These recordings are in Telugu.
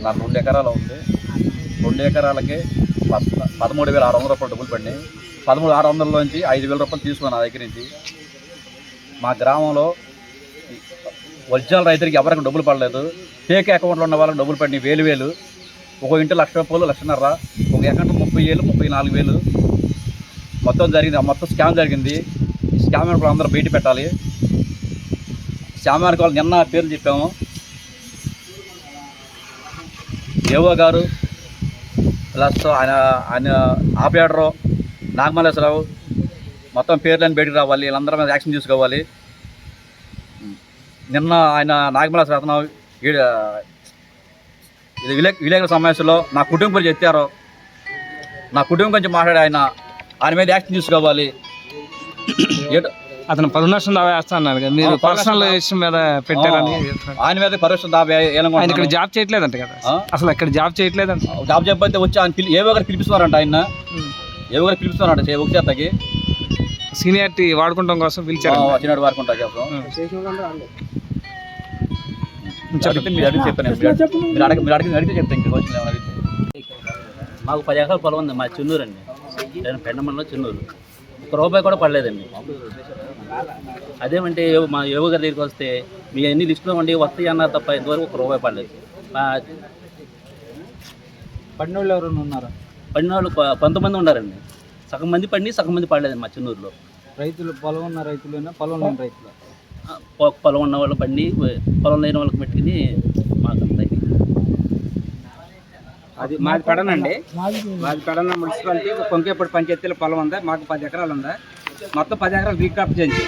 నాకు రెండు ఎకరాలు ఉంది. రెండు ఎకరాలకి పద్- పదమూడు వేల ఆరు వందల రూపాయలు డబ్బులు పడినాయి. పదమూడు ఆరు వందలలోంచి ఐదు వేల రూపాయలు తీసుకున్నాను నా దగ్గర నుంచి. మా గ్రామంలో ఒరిజినల్ రైతులకి ఎవరికి డబ్బులు పడలేదు. ఫేక్ అకౌంట్లో ఉన్న వాళ్ళకి డబ్బులు పడినాయి వేలు వేలు. ఒక ఇంటి లక్ష రూపాయలు లక్షన్నర. ఒక అకౌంట్ ముప్పై వేలు ముప్పై నాలుగు వేలు. మొత్తం జరిగింది. ఆ మొత్తం స్కామ్ జరిగింది. స్కామ్ అందరూ బయట పెట్టాలి. స్కామ్ వాళ్ళు నిన్న పేర్లు చెప్పాము. ఏవో గారు ప్లస్ ఆయన ఆయన ఆపరేటరు నాగమల్లేశ్వరరావు మొత్తం పేర్లను బయటకు రావాలి వీళ్ళందరి మీద యాక్షన్ తీసుకోవాలి. నిన్న ఆయన నాగమల్లేశ్వర అతను ఈ- ఇది విలే విలేకరుల సమావేశంలో నా కుటుంబం గురించి ఎత్తారు నా కుటుంబం గురించి మాట్లాడి ఆయన ఆయన మీద యాక్షన్ తీసుకోవాలి. ఏట- అతను పది లక్షలు దావా వేస్తా అన్నారు కదా. మీరు పర్సనల్ ఇష్యూ మీద పెట్టారని. ఆయన మీద పరోక్ష దాబా ఆయన ఇక్కడ జాబ్ చేయట్లేదంట కదా? అసలు ఇక్కడ జాబ్ చేయట్లేదంట. జాబ్ చెప్పైతే వచ్చి ఆయన పిలి ఏవో గారు పిలిపిస్తున్నారంట ఆయన. ఏవో గారు పిలిపిస్తున్నారంట చే- ఒక చేతకి. సీనియారిటీ వాడుకుంటాం కోసం పిలిచారు. ఉంటా చేస్తాం అడిగితే మీరు అడిగి చెప్తాను మీరు అడిగి- మీరు అడిగి చెప్తాను ఇక్కడ వచ్చిన అడిగితే. మాకు పది ఎకరాల పొలం ఉంది మా చెన్నూరు అండి నేను పెండమండలో చెన్నూరు. ఒక రూపాయి కూడా పడలేదండి. అదేమంటే మా యువ గారి దగ్గరికి వస్తే మీ అన్ని లిస్టులో ఉండి వస్తాయి అన్నారు తప్ప ఇంతవరకు ఒక రూపాయి పడలేదు. మా పడిన వాళ్ళు ఎవరైనా ఉన్నారా? పడిన వాళ్ళు కొ- కొంతమంది ఉన్నారండి. సగం మంది పడి సగం మంది పడలేదండి మా చెన్నూరులో. రైతులు పొలం ఉన్న రైతులేనా? పొలం లేని రైతులు? పొలం ఉన్న వాళ్ళు పండి పొలం లేని వాళ్ళకి పెట్టుకుని మాకు. అది మాది పెడనండి. మాది పెడన మున్సిపాలిటీ కొంకేపూడి పంచాయతీలో పొలం ఉంది మాకు పది ఎకరాలు ఉంది. మొత్తం పది ఎకరాలు రీకాప్ చేయించి.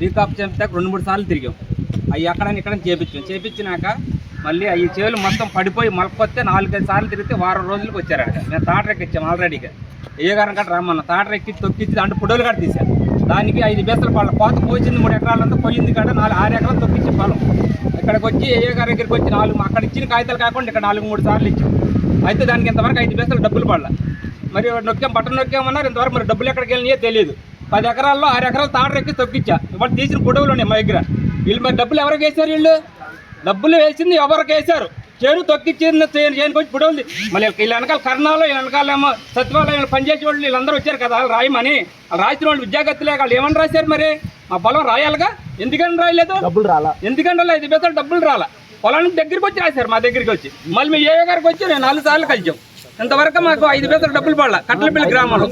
రీకాప్ చేపితే రెండు మూడు సార్లు తిరిగాం. అవి అక్కడ ఇక్కడ చేపించాం. చేపించినాక మళ్ళీ అవి చేలు మొత్తం పడిపోయి మొలకొస్తే నాలుగైదు సార్లు తిరిగితే వారం రోజులకు వచ్చారట. నేను తాటర ఎక్కించాం ఆల్రెడీగా ఏ గారం కట్ట రమ్మన్న. తాటర ఎక్కి తొక్కిచ్చి దాంట్లో పొడవులు కట్ట తీశాను దానికి ఐదు బేసలు పళ్ళ కోత పోసింది మూడు ఎకరాలంతా పోయింది కాడ నాలుగు ఆరు ఎకరాలు తొక్కిచ్చి పొలం. ఇక్కడికి వచ్చి ఏ దగ్గరికి వచ్చి నాలుగు అక్కడ ఇచ్చిన కాగితాలు కాకుండా ఇక్కడ నాలుగు మూడు సార్లు ఇచ్చాం. అయితే దానికి ఇంతవరకు ఐదు బేసలు డబ్బులు పడలే. మరి నొక్కాం బట్టలు నొక్కామన్నారు. ఇంతవరకు మరి డబ్బులు ఎక్కడికి వెళ్ళినాయో తెలియదు. పది ఎకరాల్లో ఆరు ఎకరాలు తాడు ఎక్కి తొక్కిచ్చా ఇవాళ తీసిన గొడవలు ఉన్నాయి మా దగ్గర. వీళ్ళు మరి డబ్బులు ఎవరికి వేశారు వీళ్ళు? డబ్బులు వేసింది ఎవరికి వేశారు? చేరు తొక్కిచ్చిన చేయడానికి వచ్చి గొడవలు మళ్ళీ వీళ్ళ వెనకాల కర్ణాలు వీళ్ళ వెనకాల ఏమో సచివాలయం పనిచేసే వాళ్ళు వీళ్ళందరూ వచ్చారు కదా వాళ్ళు రాయమని. వాళ్ళు రాసిన వాళ్ళు విద్యాగతులే వాళ్ళు ఏమని రాశారు మరి? మా పొలం రాయాలిగా? ఎందుకని రాయలేదు? డబ్బులు రాలా. ఎందుకంటే అలా ఐదు పైసలు డబ్బులు రాలా. పొలానికి దగ్గరికి వచ్చి రాశారు మా దగ్గరికి వచ్చి. మళ్ళీ మీ ఏ గారికి వచ్చి నేను నాలుగు సార్లు కలిసాం ఇంతవరకు మాకు ఐదు పైసలు డబ్బులు పడలా. కట్టలపల్లి గ్రామంలో.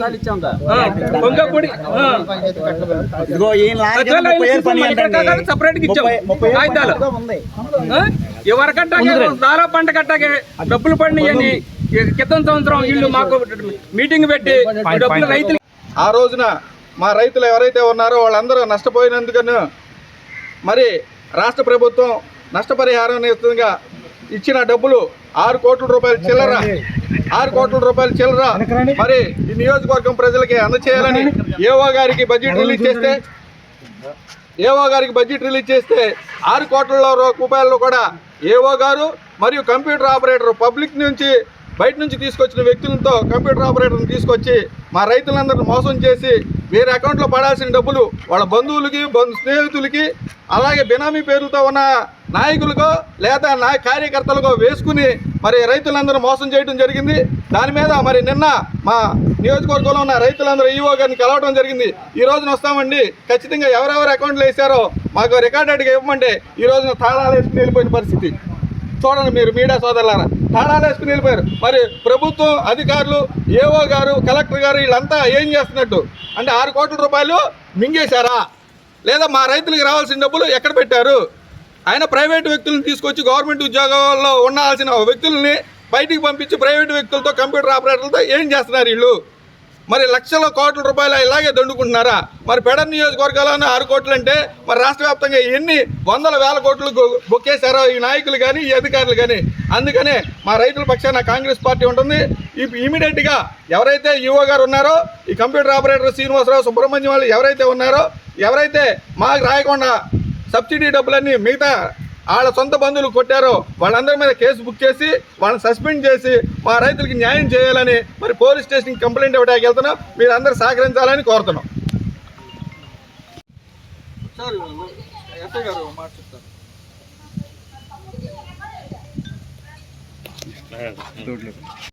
separate గా ఇచ్చాం కాగితాలు. ఆ? ఎవరి కట్టాకే దారా పంట కట్టాకే డబ్బులు పడినాయని క్రితం సంవత్సరం వీళ్ళు మాకు మీటింగ్ పెట్టి ఈ డబ్బులు రైతులు ఆ రోజున మా రైతులు ఎవరైతే ఉన్నారో వాళ్ళందరూ నష్టపోయినందుకను మరి రాష్ట్ర ప్రభుత్వం నష్టపరిహారం ఇస్తుందిగా ఇచ్చిన డబ్బులు ఆరు కోట్ల రూపాయల చిల్లర. ఆరు కోట్ల రూపాయల చిల్లర. మరి ఈ నియోజకవర్గం ప్రజలకి అందచేయాలని ఏఓ గారికి బడ్జెట్ రిలీజ్ చేస్తే ఏఓ గారికి బడ్జెట్ రిలీజ్ చేస్తే ఆరు కోట్ల రూపాయలు కూడా ఏఓ గారు మరియు కంప్యూటర్ ఆపరేటర్ పబ్లిక్ నుంచి బయట నుంచి తీసుకొచ్చిన వ్యక్తులతో కంప్యూటర్ ఆపరేటర్ని తీసుకొచ్చి మా రైతులందరిని మోసం చేసి వేరే అకౌంట్లో పడాల్సిన డబ్బులు వాళ్ళ బంధువులకి బంధు స్నేహితులకి అలాగే బినామీ పేరుతో ఉన్న నాయకులకో లేదా నాయ కార్యకర్తలకో వేసుకుని మరి రైతులందరూ మోసం చేయడం జరిగింది. దాని మీద మరి నిన్న మా నియోజకవర్గంలో ఉన్న రైతులందరూ ఈవో గారిని కలవడం జరిగింది. ఈ రోజున వస్తామండి. ఖచ్చితంగా ఎవరెవరు అకౌంట్లు వేశారో మాకు రికార్డెడ్గా ఇవ్వమంటే ఈ రోజున తాళాలు వేసుకుని వెళ్ళిపోయిన పరిస్థితి. చూడండి మీరు మీడియా సోదరులారా. తాళాలు వేసుకుని వెళ్ళిపోయారు. మరి ప్రభుత్వం అధికారులు ఏఓ గారు కలెక్టర్ గారు వీళ్ళంతా ఏం చేస్తున్నట్టు? అంటే ఆరు కోట్ల రూపాయలు మింగేశారా? లేదా మా రైతులకు రావాల్సిన డబ్బులు ఎక్కడ పెట్టారు? ఆయన ప్రైవేట్ వ్యక్తులను తీసుకొచ్చి గవర్నమెంట్ ఉద్యోగాల్లో ఉండాల్సిన వ్యక్తుల్ని బయటికి పంపించి ప్రైవేట్ వ్యక్తులతో కంప్యూటర్ ఆపరేటర్లతో ఏం చేస్తున్నారు వీళ్ళు? మరి లక్షల కోట్ల రూపాయలు ఇలాగే దండుకుంటున్నారా? మరి పెడ నియోజకవర్గాల్లోనే ఆరు కోట్లు అంటే మరి రాష్ట్ర వ్యాప్తంగా ఎన్ని వందల వేల కోట్లు బొక్కేశారో ఈ నాయకులు కానీ ఈ అధికారులు కానీ అందుకనే మా రైతుల పక్షాన కాంగ్రెస్ పార్టీ ఉంటుంది. ఇప్పుడు ఇమీడియట్గా ఎవరైతే ఈఓ గారు ఉన్నారో ఈ కంప్యూటర్ ఆపరేటర్ శ్రీనివాసరావు సుబ్రహ్మణ్యం వాళ్ళు ఎవరైతే ఉన్నారో ఎవరైతే మాకు రాయకుండా సబ్సిడీ డబ్బులన్నీ మిగతా వాళ్ళ సొంత బంధువులు కొట్టారో వాళ్ళందరి మీద కేసు బుక్ చేసి వాళ్ళని సస్పెండ్ చేసి మా రైతులకి న్యాయం చేయాలని మరి పోలీస్ స్టేషన్కి కంప్లైంట్ ఇవ్వడానికి వెళ్తున్నాం. మీరు అందరు సహకరించాలని కోరుతున్నాం. సార్ ఎస్ఐ గారు మాట చెప్తారు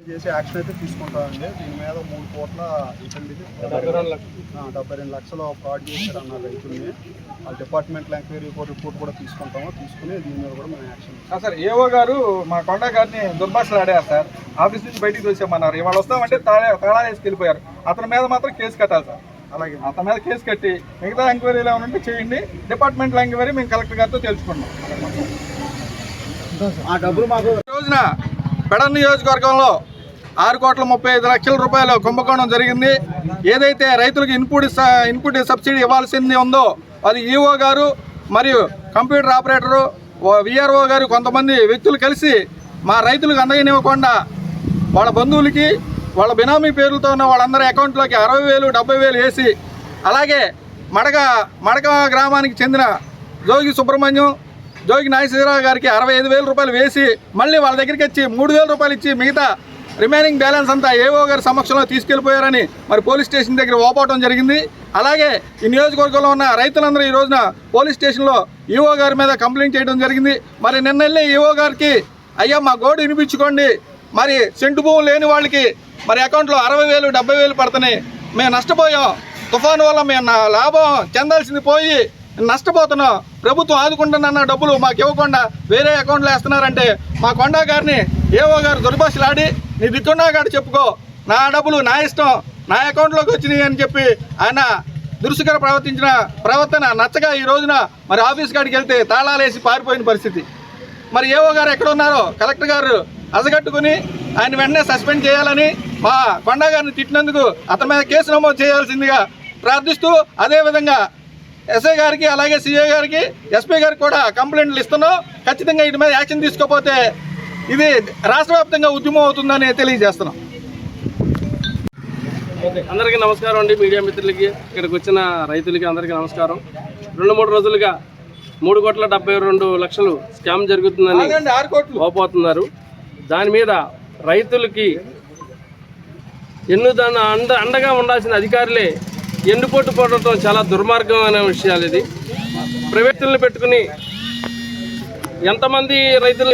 చేసి యాక్షన్ అయితే తీసుకుంటామండి దీని మీద మూడు కోట్ల డెబ్బై రెండు లక్షల ఫ్రాడ్ చేశారు అన్నారు రైతుల్ని ఆ డిపార్ట్మెంట్ ఎంక్వైరీ రిపోర్ట్ కూడా తీసుకుంటాము. తీసుకుని దీని మీద కూడా మేము యాక్షన్ సార్ ఏఓ గారు మా కొండ గారిని దుర్భాషలు ఆడారు సార్. ఆఫీస్ నుంచి బయటికి తోసామన్నారు ఇవాళ వస్తామంటే తాళా తాళా వేసి వెళ్ళిపోయారు అతని మీద మాత్రం కేసు కట్టాలి సార్. అలాగే. అతని మీద కేసు కట్టి మిగతా ఎంక్వైరీలు ఏమైనా ఉంటే చేయండి. డిపార్ట్మెంట్ ఎంక్వైరీ మేము కలెక్టర్ గారితో తెలుసుకున్నాం ఆ డబ్బులు మాకు రోజున పెడ నియోజకవర్గంలో ఆరు కోట్ల ముప్పై ఐదు లక్షల రూపాయలు కుంభకోణం జరిగింది. ఏదైతే రైతులకు ఇన్పుట్ ఇన్పుట్ సబ్సిడీ ఇవ్వాల్సింది ఉందో అది ఈఓ గారు మరియు కంప్యూటర్ ఆపరేటరు విఆర్ఓ గారు కొంతమంది వ్యక్తులు కలిసి మా రైతులకు అందగనివ్వకుండా వాళ్ళ బంధువులకి వాళ్ళ బినామీ పేర్లతో ఉన్న వాళ్ళందరి అకౌంట్లోకి అరవై వేలు డెబ్బై వేలు వేసి అలాగే మడక మడక గ్రామానికి చెందిన జోగి సుబ్రహ్మణ్యం జోగి నాగేశ్వరరావు గారికి అరవై ఐదు వేల రూపాయలు వేసి మళ్ళీ వాళ్ళ దగ్గరికి వచ్చి మూడు వేల రూపాయలు ఇచ్చి మిగతా రిమైనింగ్ బ్యాలెన్స్ అంతా ఏఓ గారి సమక్షంలో తీసుకెళ్ళిపోయారని మరి పోలీస్ స్టేషన్ దగ్గర ఓపోవడం జరిగింది. అలాగే ఈ నియోజకవర్గంలో ఉన్న రైతులందరూ ఈ రోజున పోలీస్ స్టేషన్లో ఈఓ గారి మీద కంప్లైంట్ చేయడం జరిగింది. మరి నిన్న వెళ్ళి గారికి అయ్యా మా గోడు వినిపించుకోండి. మరి సెంటు భూములు లేని వాళ్ళకి మరి అకౌంట్లో అరవై వేలు డెబ్బై వేలు పడుతున్నాయి. మేము నష్టపోయాం. తుఫాను వల్ల మేము నా లాభం చెందాల్సింది పోయి నష్టపోతున్నాం. ప్రభుత్వం ఆదుకుంటున్న డబ్బులు మాకు ఇవ్వకుండా వేరే అకౌంట్లో వేస్తున్నారంటే మా కొండా గారిని ఏవో గారు దుర్భాషలాడి నీ దిక్కున్నా గారు చెప్పుకో. నా డబ్బులు నా ఇష్టం నా అకౌంట్లోకి వచ్చినాయి అని చెప్పి ఆయన దురుసుకర ప్రవర్తించిన ప్రవర్తన నచ్చగా ఈ రోజున మరి ఆఫీస్ కాడికి వెళ్తే తాళాలేసి పారిపోయిన పరిస్థితి. మరి ఏవో గారు ఎక్కడ ఉన్నారో కలెక్టర్ గారు అసగట్టుకుని ఆయన వెంటనే సస్పెండ్ చేయాలని మా కొండా గారిని తిట్టినందుకు అతని మీద కేసు నమోదు చేయాల్సిందిగా ప్రార్థిస్తూ అదేవిధంగా ఎస్ఐ గారికి అలాగే సిఐ గారికి ఎస్పీ గారికి కూడా కంప్లైంట్లు ఇస్తున్నాం. ఖచ్చితంగా వీటి మీద యాక్షన్ తీసుకోకపోతే ఇది రాష్ట్ర వ్యాప్తంగా ఉద్యమం అవుతుందని తెలియజేస్తున్నాం. అందరికీ నమస్కారం అండి. మీడియా మిత్రులకి ఇక్కడికి వచ్చిన రైతులకి అందరికీ నమస్కారం. రెండు మూడు రోజులుగా మూడు కోట్ల డెబ్బై రెండు లక్షలు స్కామ్ జరుగుతుందని ఆగండి, ఆరు కోట్లు. ఓపోతున్నారు దాని మీద రైతులకి ఎన్ను దాని అండ అండగా ఉండాల్సిన అధికారులే ఎండుపోటు పోవడంతో చాలా దుర్మార్గమైన విషయాలు ఇది. ప్రైవేటులను పెట్టుకుని ఎంతమంది రైతులు